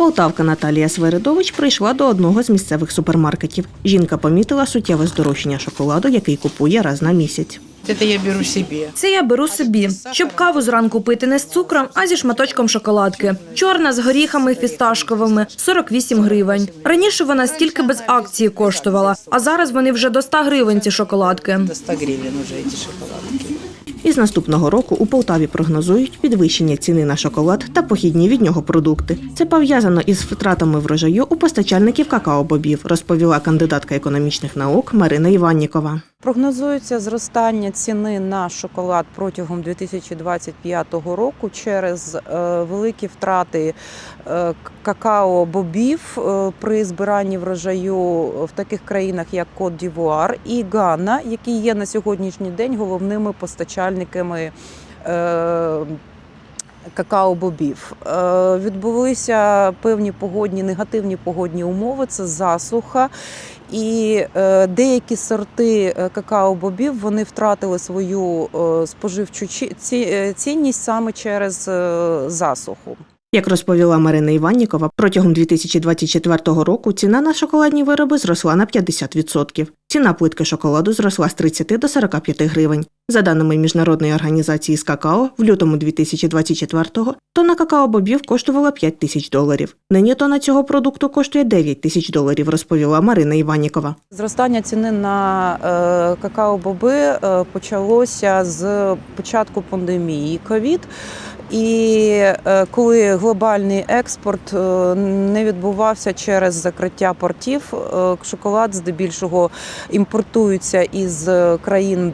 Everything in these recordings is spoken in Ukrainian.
Полтавка Наталія Сверидович прийшла до одного з місцевих супермаркетів. Жінка помітила суттєве здорожчання шоколаду, який купує раз на місяць. Это я беру себе. Це я беру собі, щоб каву зранку пити не з цукром, а зі шматочком шоколадки. Чорна з горіхами фісташковими 48 гривень. Раніше вона стільки без акції коштувала, а зараз вони вже до 100 гривень ці шоколадки. До 100 гривен уже эти шоколадки. Із наступного року у Полтаві прогнозують підвищення ціни на шоколад та похідні від нього продукти. Це пов'язано із втратами врожаю у постачальників какао-бобів, розповіла кандидатка економічних наук Марина Іваннікова. Прогнозується зростання ціни на шоколад протягом 2025 року через е, великі втрати е, какао-бобів е, при збиранні врожаю в таких країнах, як Кот Дівуар і Гана, які є на сьогоднішній день головними постачальниками. Какао-бобів відбулися певні погодні негативні погодні умови. Це засуха, і е, деякі сорти е, какао-бобів вони втратили свою е, споживчу цінність саме через засуху. Як розповіла Марина Іваннікова, протягом 2024 року ціна на шоколадні вироби зросла на 50%. Ціна плитки шоколаду зросла з 30 до 45 гривень. За даними Міжнародної організації з какао, в лютому 2024-го тонна какао-бобів коштувала 5 тисяч доларів. Нині тонна цього продукту коштує 9 тисяч доларів, розповіла Марина Іваннікова. Зростання ціни на е, какао-боби е, почалося з початку пандемії ковід. І е, коли глобальний експорт е, не відбувався через закриття портів, е, шоколад здебільшого імпортується із країн.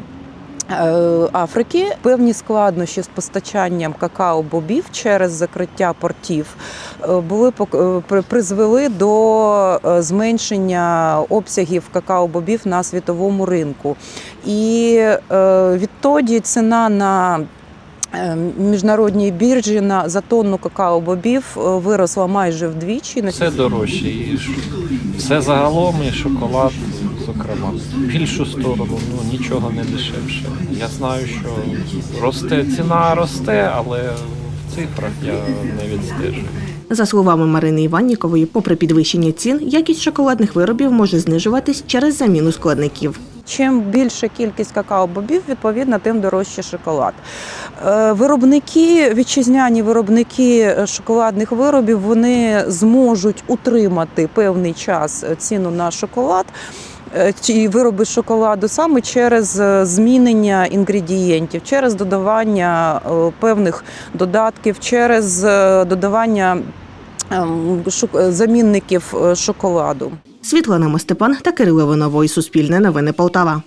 Африки певні складнощі з постачанням какао-бобів через закриття портів були призвели до зменшення обсягів какао-бобів на світовому ринку. І відтоді ціна на Міжнародній біржі на за тонну какао-бобів е, виросла майже вдвічі. Все дорожче. І все загалом, і шоколад, зокрема. В Більшу сторону, ну нічого не дешевше. Я знаю, що росте, ціна росте, але в цифрах я не відстежую. За словами Марини Іваннікової, попри підвищення цін, якість шоколадних виробів може знижуватись через заміну складників. Чим більша кількість какао-бобів, відповідно, тим дорожче шоколад. Е, Виробники, вітчизняні виробники шоколадних виробів, вони зможуть утримати певний час ціну на шоколад. е, Чи вироби шоколаду саме через е, змінення інгредієнтів, через додавання е, певних додатків, через е, додавання ем, замінників е, шоколаду. Світлана Мостепан та Кирило Виновой. Суспільне новини Полтава.